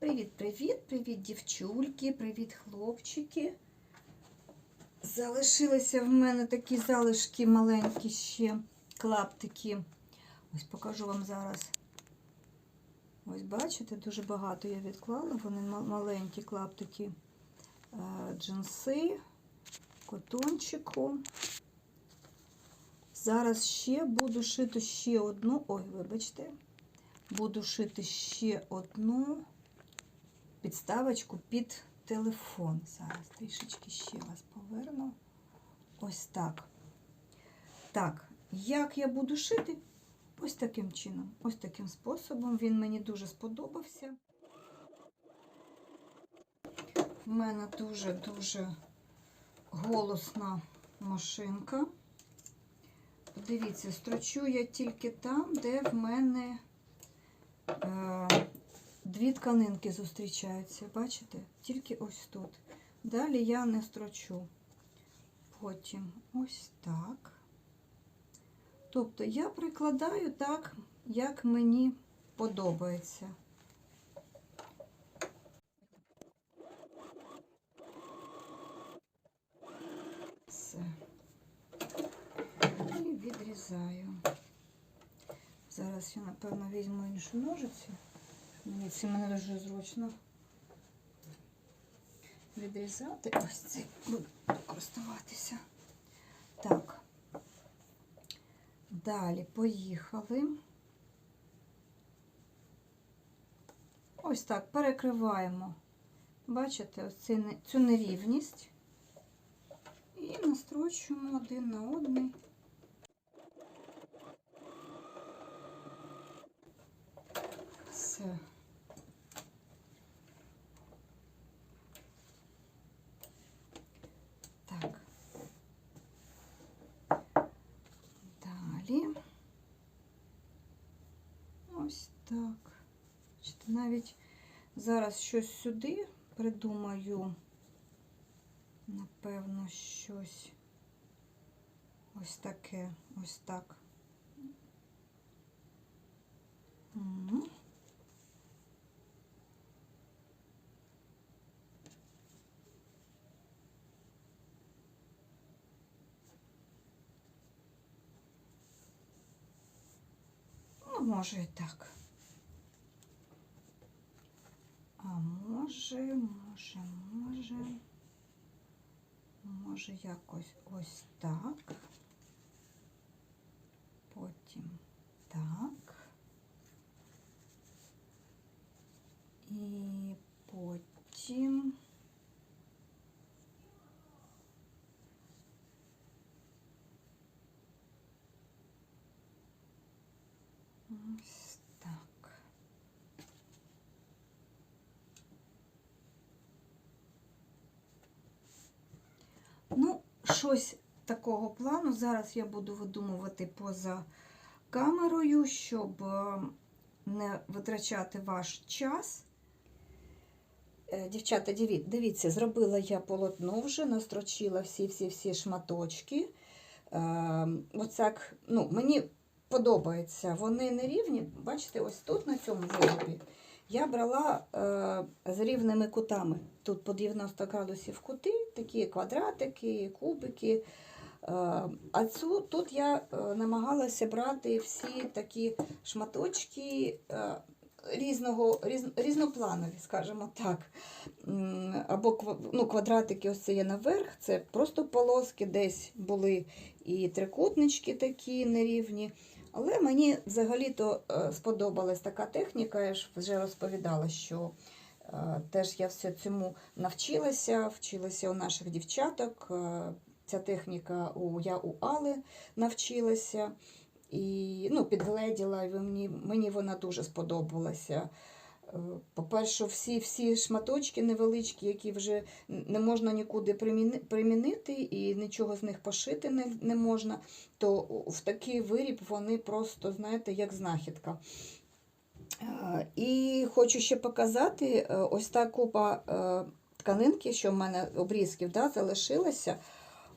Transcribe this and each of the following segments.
Привіт-привіт, привіт, дівчульки, привіт, хлопчики. Залишилися в мене такі залишки маленькі ще клаптики. Ось покажу вам зараз. Ось бачите, дуже багато я відклала. Вони маленькі клаптики е, джинси, котончику. Зараз ще буду шити ще одну. Ой, вибачте. Буду шити ще одну підставочку під телефон. Зараз трішечки ще вас поверну. Ось так. Так, як я буду шити? Ось таким чином, ось таким способом. Він мені дуже сподобався. У мене дуже-дуже голосна машинка. Подивіться, строчу я тільки там, де в мене е, дві тканинки зустрічаються. Бачите? Тільки ось тут. Далі я не строчу. Потім ось так. Тобто я прикладаю так, як мені подобається. Все. І відрізаю. Зараз я, напевно, візьму іншу ножицю. Це мене дуже зручно відрізати. Ось цей буду користуватися. Так. Далі поїхали. Ось так перекриваємо. Бачите, ось цю нерівність. І настрочуємо один на один. Все. Так. Далі. Ось так. Навіть зараз щось сюди придумаю. Напевно, щось ось таке, ось так. Ну, може і так. А може, може, може, може якось ось так. Потім так. І потім. Ось Щось такого плану. Зараз я буду видумувати поза камерою, щоб е, не витрачати ваш час. Е, Дівчата, дивіться, зробила я полотно вже, настрочила всі-всі-всі шматочки. Е, Оцяк, ну, мені подобається. Вони не рівні. Бачите, ось тут на цьому виробі я брала з рівними кутами. Тут по 90 градусів кути, такі квадратики, кубики. Е, а цю, тут я е, намагалася брати всі такі шматочки е, різного, різ, різнопланові, скажімо так. Або ну, квадратики ось це є наверх, це просто полоски, десь були і трикутнички такі нерівні. Але мені взагалі-то сподобалась така техніка, я ж вже розповідала, що теж я все цьому навчилася, вчилася у наших дівчаток. е, Ця техніка у, я у Али навчилася і ну, підгледіла, і мені, мені вона дуже сподобалася. Е, По-перше, всі, всі шматочки невеличкі, які вже не можна нікуди примінити і нічого з них пошити не, не можна, то в такий виріб вони просто, знаєте, як знахідка. І хочу ще показати е, ось та купа е, тканинки, що в мене обрізків да, залишилася.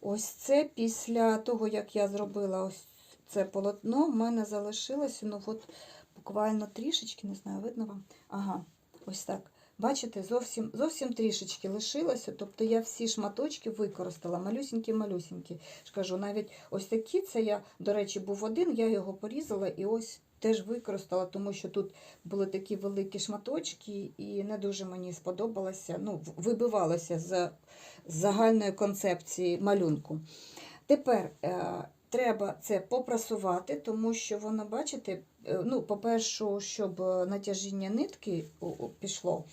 Ось це після того, як я зробила ось це полотно, в мене залишилося, ну от буквально трішечки, не знаю, видно вам. Ага, ось так. Бачите, зовсім, зовсім трішечки лишилося. Тобто я всі шматочки використала, малюсінькі-малюсінькі. Кажу, навіть ось такі, це я, до речі, був один, я його порізала і ось теж використала, тому що тут були такі великі шматочки, і не дуже мені сподобалося, ну, вибивалося з загальної концепції малюнку. Тепер е, треба це попрасувати, тому що воно, бачите, е, ну, по-перше, щоб натяжіння нитки пішло.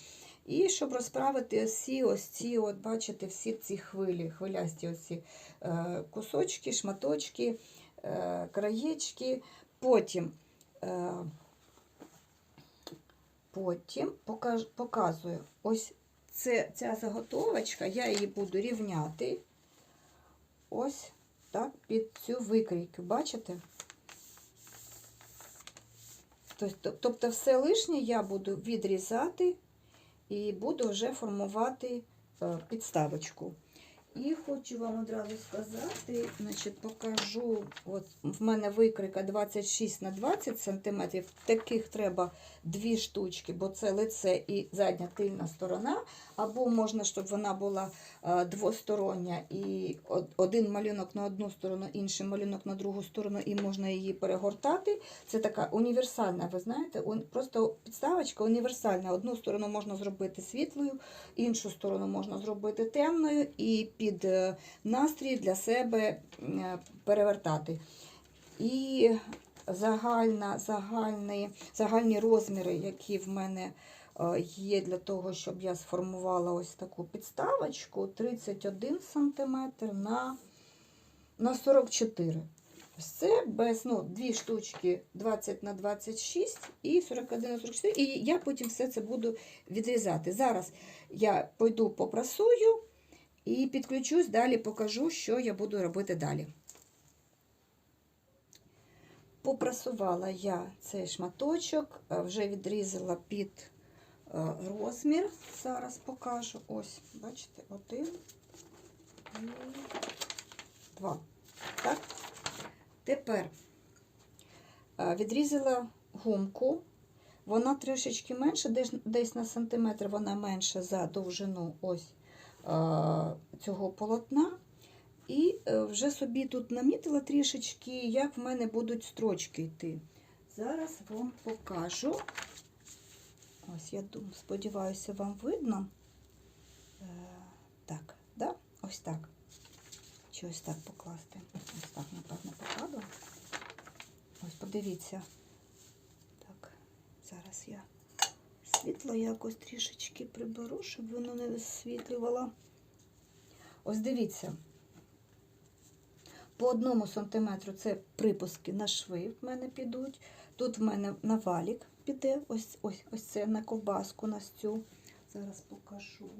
І щоб розправити всі ось ці, от бачите, всі ці хвилі, хвилясті оці е, кусочки, шматочки, краєчки. Потім, потім показую ось це, ця заготовочка, я її буду рівняти ось так під цю викрійку. Бачите? Тобто, тобто все лишнє я буду відрізати і буду вже формувати е, підставочку. І хочу вам одразу сказати, значить, покажу, от в мене викрика 26 на 20 см, таких треба дві штучки, бо це лице і задня тильна сторона, або можна, щоб вона була е, двостороння, і один малюнок на одну сторону, інший малюнок на другу сторону, і можна її перегортати. Це така універсальна, ви знаєте, просто підставочка універсальна. Одну сторону можна зробити світлою, іншу сторону можна зробити темною і під е, настрій для себе е, перевертати. І загальна, загальні, загальні розміри, які в мене е, є для того, щоб я сформувала ось таку підставочку, 31 см на, на 44 Ось Це без ну, дві штучки 20 на 26 і 41 на 44. І я потім все це буду відрізати. Зараз я пойду попрасую і підключусь, далі покажу, що я буду робити далі. Попрасувала я цей шматочок, вже відрізала під е, розмір. Зараз покажу. Ось, бачите, один два. Так? Тепер е, відрізала гумку. Вона трішечки менша, десь, на сантиметр вона менша за довжину ось цього полотна. І е, вже собі тут намітила трішечки, як в мене будуть строчки йти. Зараз вам покажу. Ось, я думаю, сподіваюся, вам видно. Е, Так, да? ось так. Чи ось так покласти? Ось так, напевно, покладу. Ось, подивіться. Так, зараз я світло якось трішечки приберу, щоб воно не висвітлювало. Ось дивіться. По одному сантиметру це припуски на шви в мене підуть. Тут в мене на валік піде, ось ось, ось це на ковбаску на цю. Зараз покажу.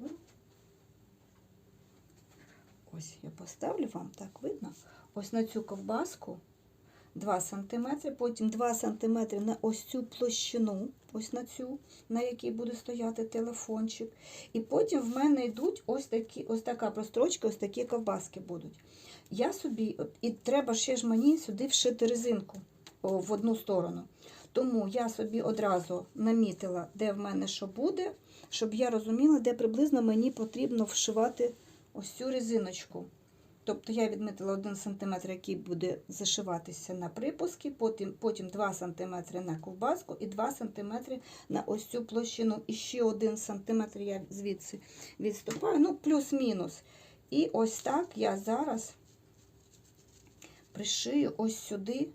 Ось я поставлю вам, так видно. Ось на цю ковбаску 2 см, потім 2 см на ось цю площину, ось на цю, на якій буде стояти телефончик. І потім в мене йдуть ось такі, ось така прострочка, ось такі ковбаски будуть. Я собі, і треба ще ж мені сюди вшити резинку в одну сторону. Тому я собі одразу намітила, де в мене що буде, щоб я розуміла, де приблизно мені потрібно вшивати ось цю резиночку. Тобто я відмітила 1 см, який буде зашиватися на припуски, потім, потім 2 см на ковбаску і 2 см на ось цю площину. І ще 1 см я звідси відступаю, ну плюс-мінус. І ось так я зараз пришию ось сюди.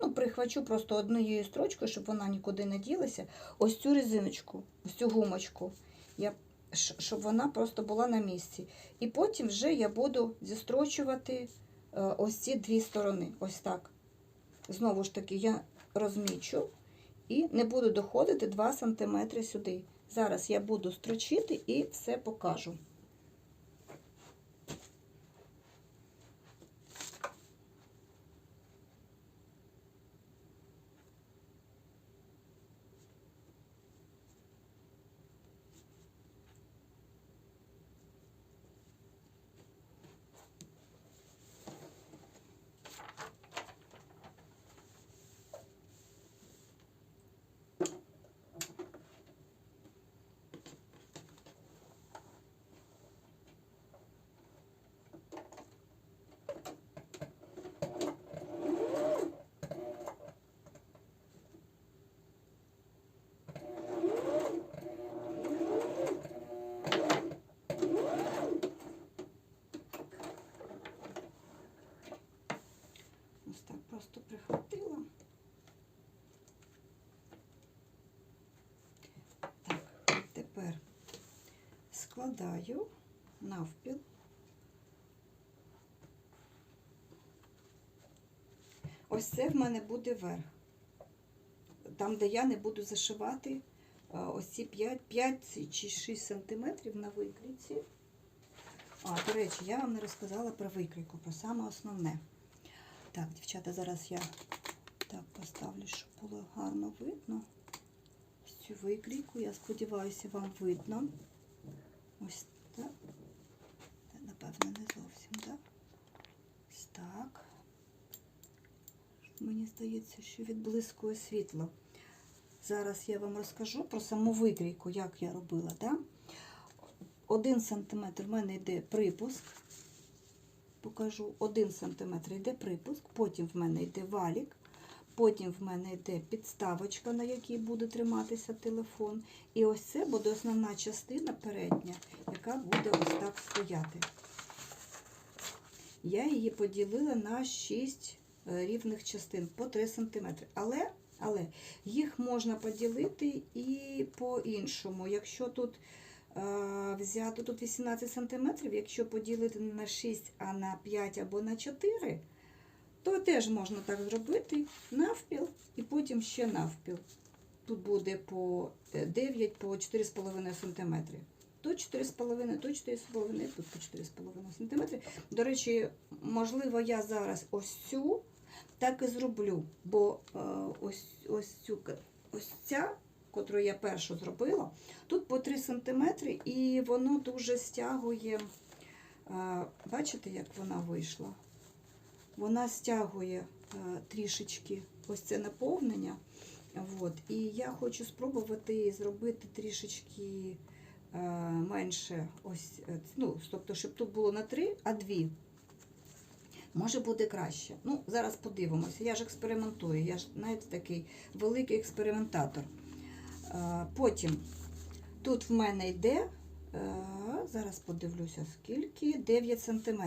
Ну, прихвачу просто однією строчкою, щоб вона нікуди не ділася. Ось цю резиночку, ось цю гумочку. Я щоб вона просто була на місці. І потім вже я буду зістрочувати е, ось ці дві сторони. Ось так. Знову ж таки, я розмічу і не буду доходити 2 см сюди. Зараз я буду строчити і все покажу. Складаю навпіл. Ось це в мене буде верх. Там, де я не буду зашивати а, ось ці 5, 5 чи 6 сантиметрів на викрійці. А, до речі, я вам не розказала про викрійку, про саме основне. Так, дівчата, зараз я так поставлю, щоб було гарно видно. Цю викрійку. Я сподіваюся, вам видно. Ось так. Та, Напевно, не зовсім, так? Ось так. Мені здається, що відблискує світло. Зараз я вам розкажу про саму викрійку, як я робила. Да? Один сантиметр в мене йде припуск. Покажу, один сантиметр йде припуск, потім в мене йде валік, потім в мене йде підставочка, на якій буде триматися телефон. І ось це буде основна частина передня, яка буде ось так стояти. Я її поділила на 6 е, рівних частин по 3 см. Але, але їх можна поділити і по-іншому. Якщо тут е, взяти тут 18 см, якщо поділити не на 6, а на 5 або на 4, то теж можна так зробити навпіл і потім ще навпіл. Тут буде по е, 9 по 4,5 см. Тут 4,5, тут 4,5, тут по 4,5 см. До речі, можливо, я зараз ось цю так і зроблю, бо е, ось, ось, цю, ось ця, котру я першу зробила, тут по 3 см і воно дуже стягує. Е, бачите, як вона вийшла? Вона стягує е, трішечки ось це наповнення. От. І я хочу спробувати зробити трішечки е, менше, ось, е, ну, тобто, щоб тут було на 3, а 2. Може буде краще. Ну, зараз подивимося. Я ж експериментую, я ж, знаєте, такий великий експериментатор. Потім тут в мене йде, зараз подивлюся, скільки, 9 см.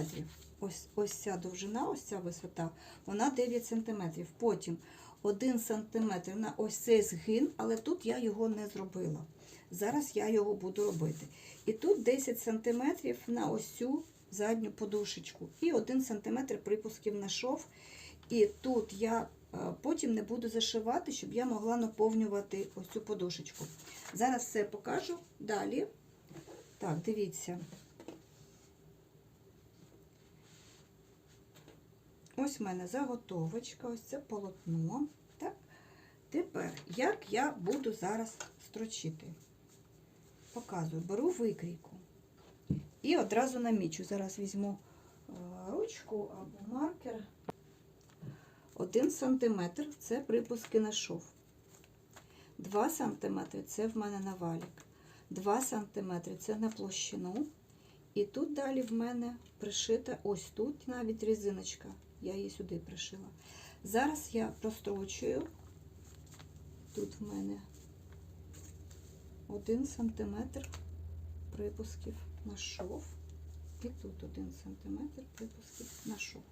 Ось, ось ця довжина, ось ця висота, вона 9 см. Потім 1 см на ось цей згин, але тут я його не зробила. Зараз я його буду робити. І тут 10 см на ось цю задню подушечку. І 1 см припусків на шов. І тут я е, потім не буду зашивати, щоб я могла наповнювати ось цю подушечку. Зараз все покажу далі. Так, дивіться. Ось в мене заготовочка, ось це полотно. Так. Тепер, як я буду зараз строчити? Показую, беру викрійку і одразу намічу. Зараз візьму е, ручку або маркер. Один сантиметр це припуски на шов. 2 сантиметри це в мене на валік. 2 сантиметри це на площину. І тут далі в мене пришита ось тут навіть резиночка. Я її сюди пришила. Зараз я прострочую. Тут в мене 1 сантиметр припусків на шов. І тут 1 сантиметр припусків на шов.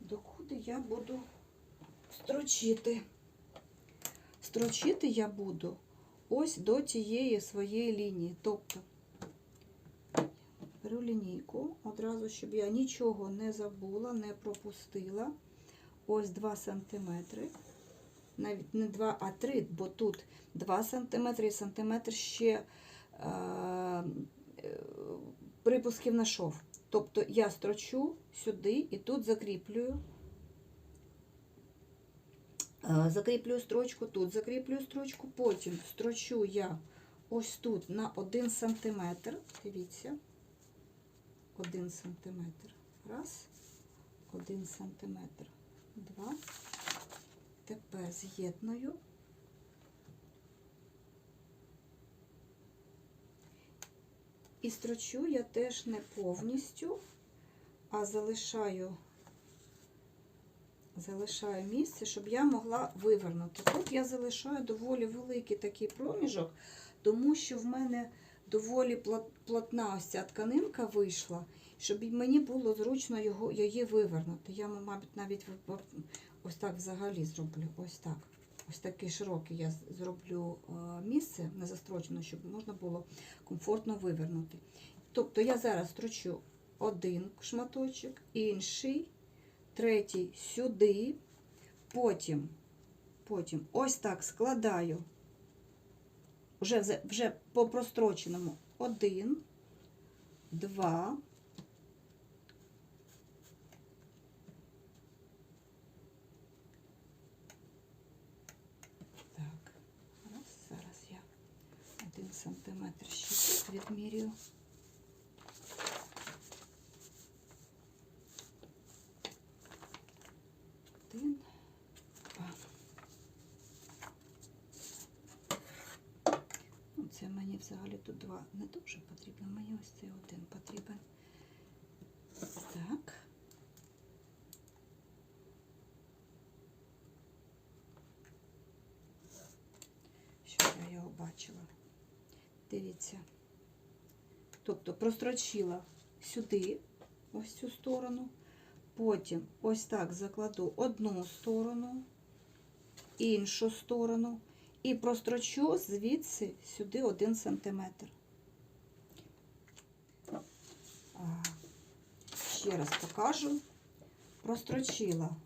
Докуди я буду строчити? Строчити я буду ось до тієї своєї лінії. Тобто беру лінійку, одразу, щоб я нічого не забула, не пропустила. Ось 2 сантиметри. Навіть не 2, а 3, бо тут 2 сантиметри і сантиметр ще е, припусків на шов. Тобто я строчу сюди і тут закріплюю. Е, Закріплюю строчку, тут закріплюю строчку, потім строчу я ось тут на 1 сантиметр. Дивіться, 1 сантиметр. Раз, 1 сантиметр, два. Тепер з'єдную. І строчу я теж не повністю, а залишаю, залишаю місце, щоб я могла вивернути. Тут я залишаю доволі великий такий проміжок, тому що в мене доволі плот- плотна ось ця тканинка вийшла, щоб мені було зручно його, її вивернути. Я, мабуть, навіть ось так взагалі зроблю. Ось так. ось таке широке я зроблю е, місце не застрочено, щоб можна було комфортно вивернути. Тобто я зараз строчу один шматочок, інший, третій сюди, потім, потім ось так складаю вже, вже- по простроченому один, два, Так, раз, зараз я один сантиметр ще тут відмірюю. Один, два. Ну, Це мені взагалі тут два не дуже потрібно. Мені ось цей один потрібен. Так. Щоб я його бачила. Дивіться. Тобто прострочила сюди, ось цю сторону. Потім ось так закладу одну сторону, іншу сторону і прострочу звідси сюди один сантиметр. Ще раз покажу. Прострочила.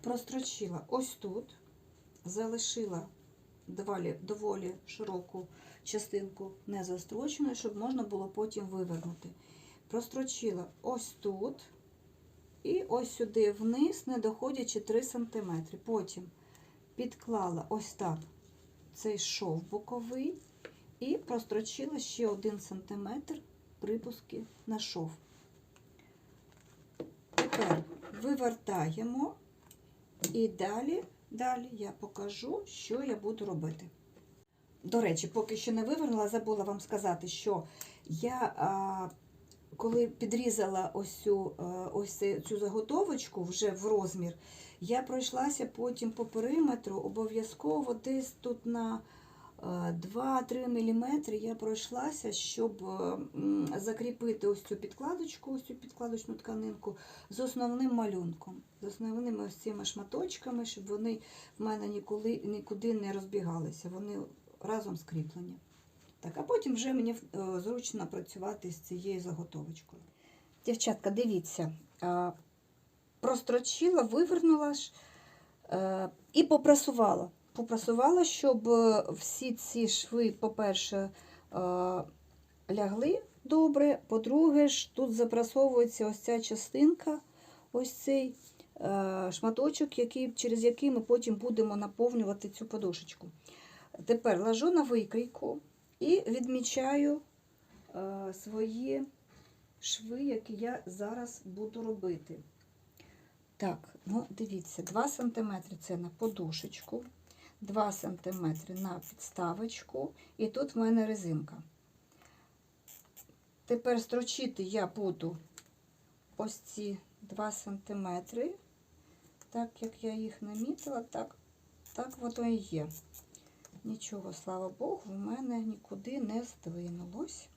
Прострочила ось тут, залишила доволі, доволі широку частинку незастроченою, щоб можна було потім вивернути. Прострочила ось тут і ось сюди вниз, не доходячи 3 см. Потім підклала ось так цей шов боковий і прострочила ще 1 см припуски на шов. Тепер вивертаємо і далі, далі я покажу, що я буду робити. До речі, поки що не вивернула, забула вам сказати, що я, коли підрізала ось цю, а, ось цю заготовочку вже в розмір, я пройшлася потім по периметру, обов'язково десь тут на 2-3 мм я пройшлася, щоб закріпити ось цю підкладочку, ось цю підкладочну тканинку з основним малюнком, з основними ось цими шматочками, щоб вони в мене ніколи, нікуди не розбігалися. Вони разом скріплені. Так, а потім вже мені е, зручно працювати з цією заготовочкою. Дівчатка, дивіться, прострочила, вивернула ж е, і попрасувала. Попрасувала, щоб е, всі ці шви, по-перше, лягли добре. По-друге, тут запрасовується ось ця частинка, ось цей шматочок, який, через який ми потім будемо наповнювати цю подушечку. Тепер ложу на викрійку і відмічаю е, свої шви, які я зараз буду робити. Так, ну дивіться, 2 см це на подушечку, 2 см на підставочку, і тут в мене резинка. Тепер строчити я буду ось ці 2 см, так як я їх намітила, так, так воно і є. Нічого, слава Богу, в мене нікуди не здвинулось.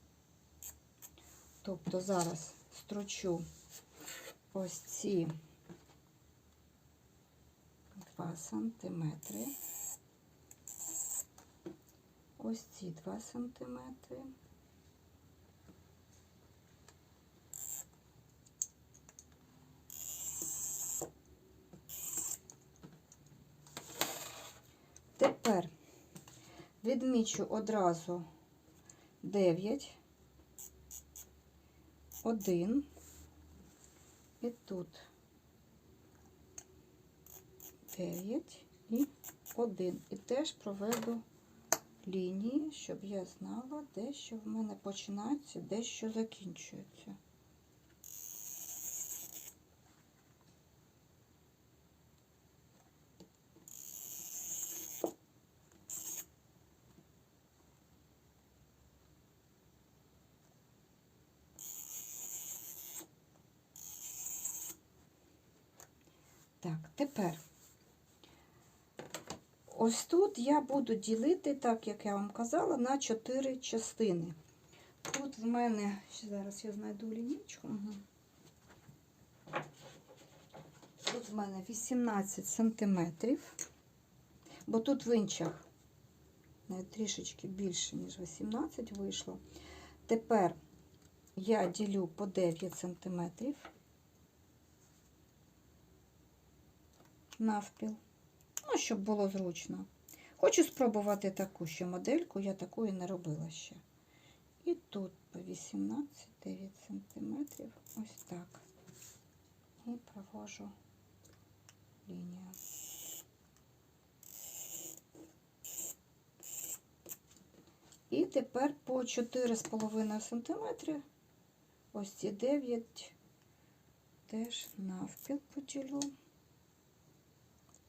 Тобто зараз строчу ось ці 2 сантиметри. Ось ці 2 сантиметри. Тепер відмічу одразу 9, 1 і тут 9 і 1. І теж проведу лінії, щоб я знала, де що в мене починається, де що закінчується. Так, тепер ось тут я буду ділити, так як я вам казала, на 4 частини. Тут в мене, ще зараз я знайду лінійку. Угу. Тут в мене 18 сантиметрів, бо тут в інчах навіть трішечки більше, ніж 18 вийшло. Тепер я ділю по 9 сантиметрів навпіл. Ну, щоб було зручно. Хочу спробувати таку ще модельку, я такої не робила ще. І тут по 18-9 сантиметрів. Ось так. І провожу лінію. І тепер по 4,5 см, ось ці 9 теж навпіл поділю.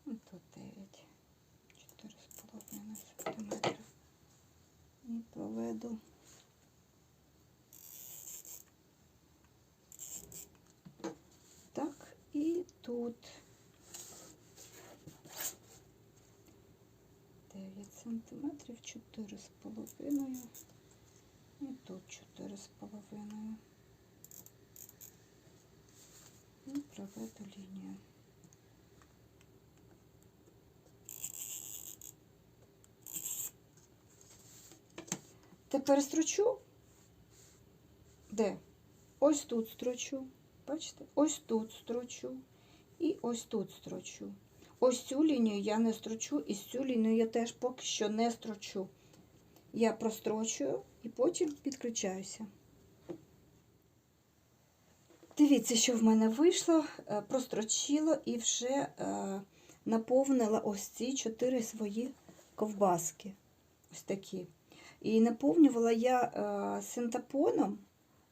І тут 9, 4,5 см. І проведу. Так, і тут 9 сантиметрів, 4 з половиною. І тут 4 з половиною. І проведу лінію. Тепер строчу. Де? Ось тут строчу. Бачите? Ось тут строчу. І ось тут строчу. Ось цю лінію я не строчу, і цю лінію я теж поки що не строчу. Я прострочую і потім підключаюся. Дивіться, що в мене вийшло, Е, прострочило і вже е, наповнила ось ці чотири свої ковбаски. Ось такі. І наповнювала я е, синтепоном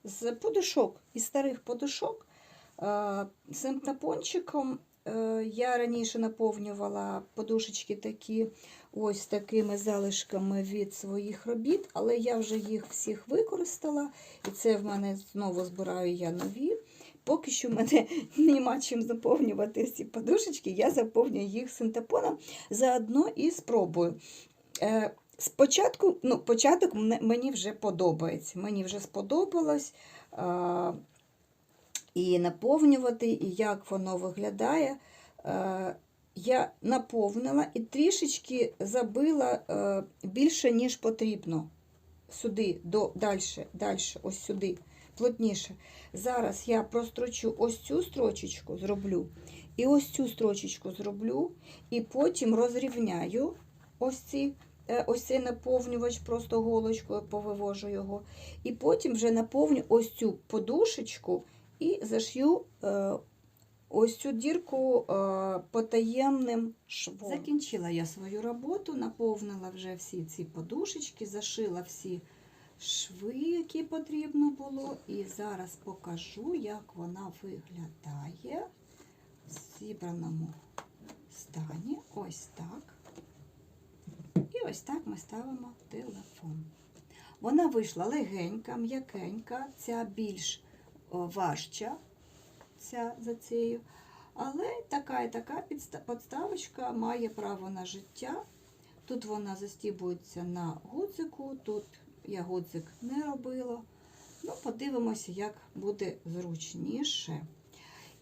з подушок, із старих подушок. Е, синтепончиком е, я раніше наповнювала подушечки такі ось такими залишками від своїх робіт, але я вже їх всіх використала, і це в мене знову збираю я нові. Поки що в мене нема чим заповнювати ці подушечки, я заповнюю їх синтепоном заодно і спробую. Спочатку, ну, початок мені вже подобається. Мені вже сподобалось е, і наповнювати, і як воно виглядає. Е, я наповнила і трішечки забила е, більше, ніж потрібно. Сюди, до, далі, далі, ось сюди, плотніше. Зараз я прострочу ось цю строчечку, зроблю, і ось цю строчечку зроблю, і потім розрівняю ось ці. Е, Ось цей наповнювач, просто голочкою повивожу його. І потім вже наповню ось цю подушечку і зашью е, ось цю дірку е, потаємним швом. Закінчила я свою роботу, наповнила вже всі ці подушечки, зашила всі шви, які потрібно було. І зараз покажу, як вона виглядає в зібраному стані. Ось так. Ось так ми ставимо телефон. Вона вийшла легенька, м'якенька, ця більш важча, ця за цією. Але така і така подставочка має право на життя. Тут вона застібується на гудзику, тут я гудзик не робила. Ну, подивимося, як буде зручніше.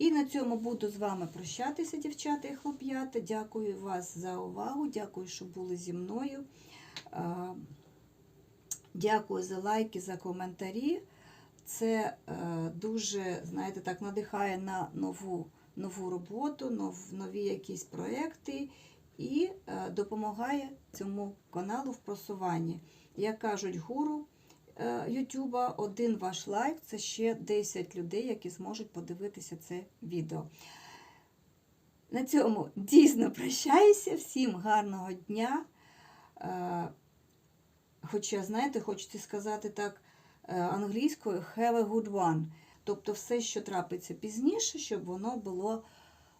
І на цьому буду з вами прощатися, дівчата і хлоп'ята. Дякую вас за увагу, дякую, що були зі мною. Дякую за лайки, за коментарі. Це е, дуже, знаєте, так надихає на нову, нову роботу, нов, нові якісь проекти і е, допомагає цьому каналу в просуванні. Як кажуть гуру Ютуба, один ваш лайк це ще 10 людей, які зможуть подивитися це відео. На цьому дійсно прощаюся. Всім гарного дня. Е, Хоча, знаєте, хочеться сказати так е, англійською have a good one. Тобто все, що трапиться пізніше, щоб воно було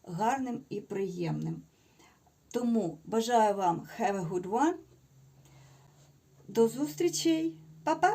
гарним і приємним. Тому бажаю вам have a good one. До зустрічей. 爸爸